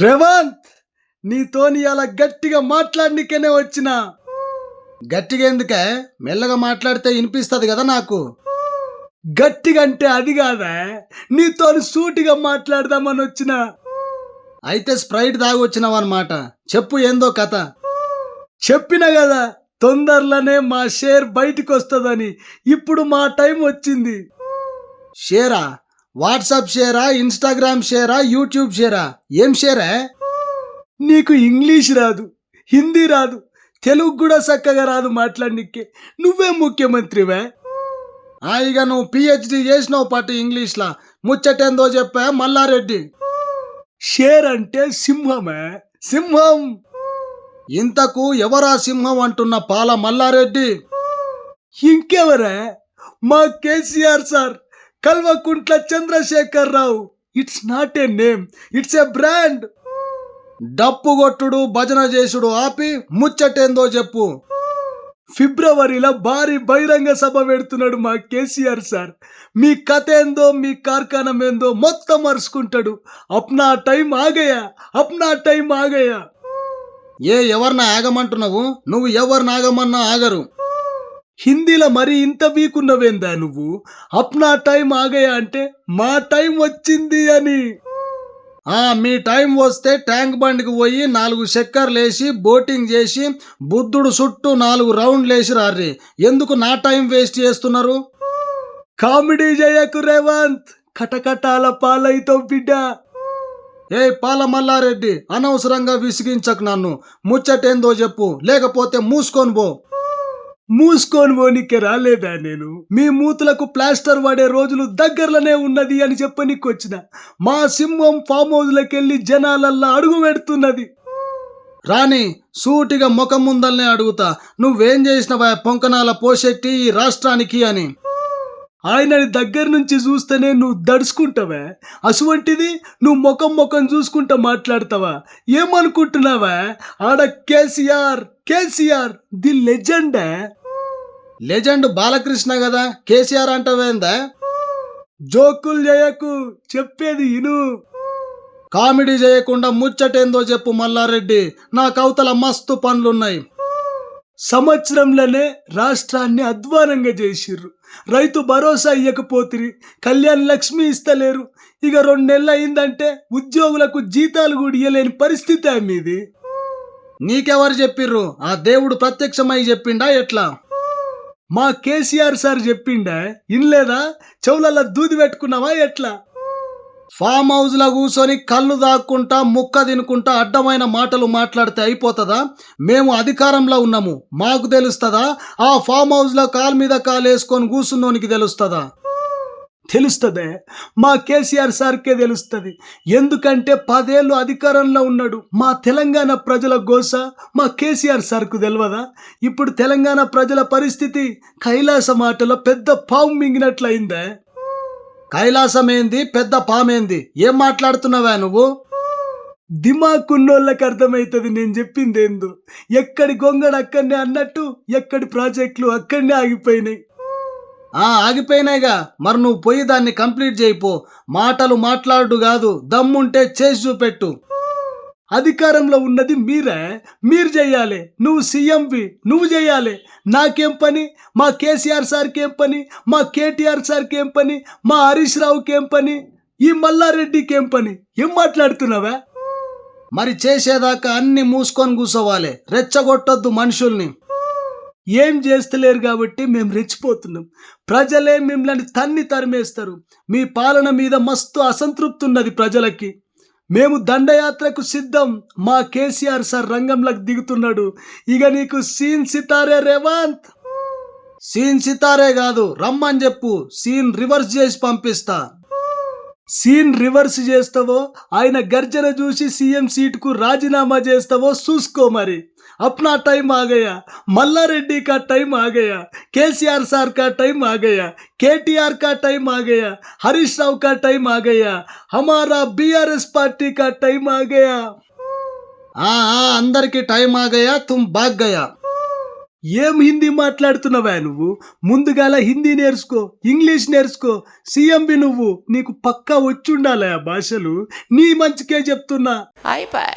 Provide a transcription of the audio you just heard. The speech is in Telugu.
రేవంత్ నీతోని అలా గట్టిగా మాట్లాడనికనే వచ్చిన? గట్టిగా ఎందుకే? మెల్లగా మాట్లాడితే వినిపిస్తుంది కదా నాకు. గట్టిగా అంటే అది కాదా? నీతోని సూటిగా మాట్లాడదామని వచ్చిన? అయితే స్ప్రైట్ దాగొచ్చినావు అనమాట చెప్పు ఏందో కథ. చెప్పిన కదా తొందరలోనే మా షేర్ బయటికి వస్తుందని ఇప్పుడు మా టైం వచ్చింది. షేరా? వాట్సాప్ షేరా ఇన్స్టాగ్రామ్ షేరా యూట్యూబ్ షేరా? ఏం షేరా? నీకు ఇంగ్లీష్ రాదు హిందీ రాదు తెలుగు కూడా చక్కగా రాదు మాట్లాడనికే. నువ్వే ముఖ్యమంత్రివే. ఆ, ఇక నువ్వు పిహెచ్డి చేసినావు పాటు ఇంగ్లీష్లా. ముచ్చటేందో చెప్పా మల్లారెడ్డి. షేర్ అంటే సింహమే. సింహం. ఇంతకు ఎవరా సింహం అంటున్న పాల మల్లారెడ్డి? ఇంకెవరే? మా KCR sir. Kalvakuntla Chandrashekar Rao it's not a name it's a brand డప్పు కొట్టుడు భజన చేసుడు ఆపి ముచ్చటేందో చెప్పు. ఫిబ్రవరిలో భారీ బహిరంగ సభ పెడుతున్నాడు మా కేసీఆర్ సార్. మీ కథ ఏందో మీ కార్ఖానం ఏందో మొత్తం అరుచుకుంటాడు. అప్నా టైం ఆగయా అప్నా టైం ఆగయా ఏ ఎవరిని ఆగమంటున్నావు? నువ్వు ఎవరిని ఆగమన్నా ఆగరు. హిందీలో మరి ఇంత వీక్ ఉన్నవేందా నువ్వు? అప్నా టైం ఆగయా అంటే మా టైం వచ్చింది అని. ఆ మీ టైం వస్తే ట్యాంక్ బండ్కి పోయి నాలుగు చక్కర్లు వేసి బోటింగ్ చేసి బుద్ధుడు చుట్టూ నాలుగు రౌండ్లు వేసి రారే ఎందుకు నా టైం వేస్ట్ చేస్తున్నారు? కామెడీ చేయకు రేవంత్. కటకటాల పాలైతో బిడ్డ. ఏ పాల మల్లారెడ్డి అనవసరంగా విసిగించకు నన్ను. ముచ్చటేందో చెప్పు లేకపోతే మూసుకొని పో. మూసుకొని పోనీకే రాలేదా నేను? మీ మూతులకు ప్లాస్టర్ వాడే రోజులు దగ్గరలోనే ఉన్నది అని చెప్పనీకి వచ్చిన మా సింహం ఫామ్ హౌస్లోకి జనాలల్లా అడుగు పెడుతున్నది. రాని సూటిగా ముఖం ముందల్నే అడుగుతా. నువ్వేం చేసినవా పొంకనాల పోషెట్టి ఈ రాష్ట్రానికి అని. ఆయనని దగ్గర నుంచి చూస్తేనే నువ్వు దడుచుకుంటావా? అటువంటిది నువ్వు ముఖం ముఖం చూసుకుంటా మాట్లాడతావా? ఏమనుకుంటున్నావా? ఆడ KCR KCR the legend. Legend Balakrishna కదా కేసీఆర్ అంటావేందా? జోకులు చేయకు చెప్పేది ఇను. కామెడీ చేయకుండా ముచ్చటేందో చెప్పు మల్లారెడ్డి నా కవతల మస్తు పనులున్నాయి. సంవత్సరంలోనే రాష్ట్రాన్ని అధ్వానంగా చేసిర్రు. రైతు భరోసా ఇయ్యకపోతిరి కళ్యాణ్ లక్ష్మి ఇస్తలేరు. ఇక రెండు నెలలు అయిందంటే ఉద్యోగులకు జీతాలు కూడా ఇయ్యలేని పరిస్థితి మీది. నీకెవరు చెప్పిర్రు? ఆ దేవుడు ప్రత్యక్షమై చెప్పిండా ఎట్లా? మా కేసీఆర్ సార్ చెప్పిండా ఇన్లేదా? చెవులలో దూది పెట్టుకున్నావా ఎట్లా? ఫామ్ హౌస్లో కూర్చొని కళ్ళు దాక్కుంటా ముక్క తినుకుంటా అడ్డమైన మాటలు మాట్లాడితే అయిపోతుందా? మేము అధికారంలో ఉన్నాము. మాకు తెలుస్తుందా? ఆ ఫామ్ హౌస్లో కాలు మీద కాలు వేసుకొని కూర్చున్నోనికి తెలుస్తుందా? తెలుస్తుంది. మా కేసీఆర్ సార్కే తెలుస్తుంది. ఎందుకంటే పదేళ్ళు అధికారంలో ఉన్నాడు. మా తెలంగాణ ప్రజల గోస మా కేసీఆర్ సార్కు తెలియదా ఇప్పుడు తెలంగాణ ప్రజల పరిస్థితి కైలాస మాటలో పెద్ద పాము మింగినట్లయిందే. కైలాసం ఏంది పెద్ద పామేంది? ఏం మాట్లాడుతున్నావా నువ్వు? దిమాకున్నోళ్ళకి అర్థమవుతుంది నేను చెప్పింది ఏందో ఎక్కడి గొంగడు అక్కడనే అన్నట్టు ఎక్కడి ప్రాజెక్టులు అక్కడనే ఆగిపోయినాయి. ఆ ఆగిపోయినాయిగా. మరి నువ్వు పోయి దాన్ని కంప్లీట్ చేయిపో మాటలు మాట్లాడు కాదు దమ్ముంటే చేసి చూపెట్టు. అధికారంలో ఉన్నది మీరే. మీరు చేయాలి. నువ్వు సీఎంవి. నువ్వు చేయాలి. నాకేం పని? మా కేసీఆర్ సార్కి ఏం పని? మా కేటీఆర్ సార్కి ఏం పని? మా హరీష్ రావుకి ఏం పని? ఈ మల్లారెడ్డికి ఏం పని? ఏం మాట్లాడుతున్నావా? మరి చేసేదాకా అన్ని మూసుకొని కూసోవాలి. రెచ్చగొట్టొద్దు మనుషుల్ని. ఏం చేస్తలేరు కాబట్టి మేము రెచ్చిపోతున్నాం. ప్రజలే మిమ్మల్ని తన్ని తరిమేస్తారు. మీ పాలన మీద మస్తు అసంతృప్తి ఉన్నది ప్రజలకి. మేము దండయాత్రకు సిద్ధం. మా కేసీఆర్ సార్ రంగంలోకి దిగుతున్నాడు. ఇక నీకు సీన్ సితారే రేవంత్ సీన్ సితారే కాదు రమ్మని చెప్పు. సీన్ రివర్స్ చేసి పంపిస్తా. సీన్ రివర్స్ చేస్తావో ఆయన గర్జన చూసి సీఎం సీటుకు రాజీనామా చేస్తావో చూసుకో మరి. अपना टाइम आ गया मल्ला रेड्डी का टाइम आ गया केसीआर सर का टाइम आ गया केटीआर का टाइम आ गया हरीश राव का टाइम आ गया हमारा बीआरएस पार्टी का टाइम आ गया हाँ हाँ अंदर की टाइम आ गया तुम भाग गया ఏం హిందీ మాట్లాడుతున్నావా నువ్వు ముందుగాల హిందీ నేర్చుకో ఇంగ్లీష్ నేర్చుకో సిఎంబి నువ్వు నీకు పక్కా వచ్చుండాలి ఆ భాషలు నీ మంచికే చెప్తున్నా అయిపోయి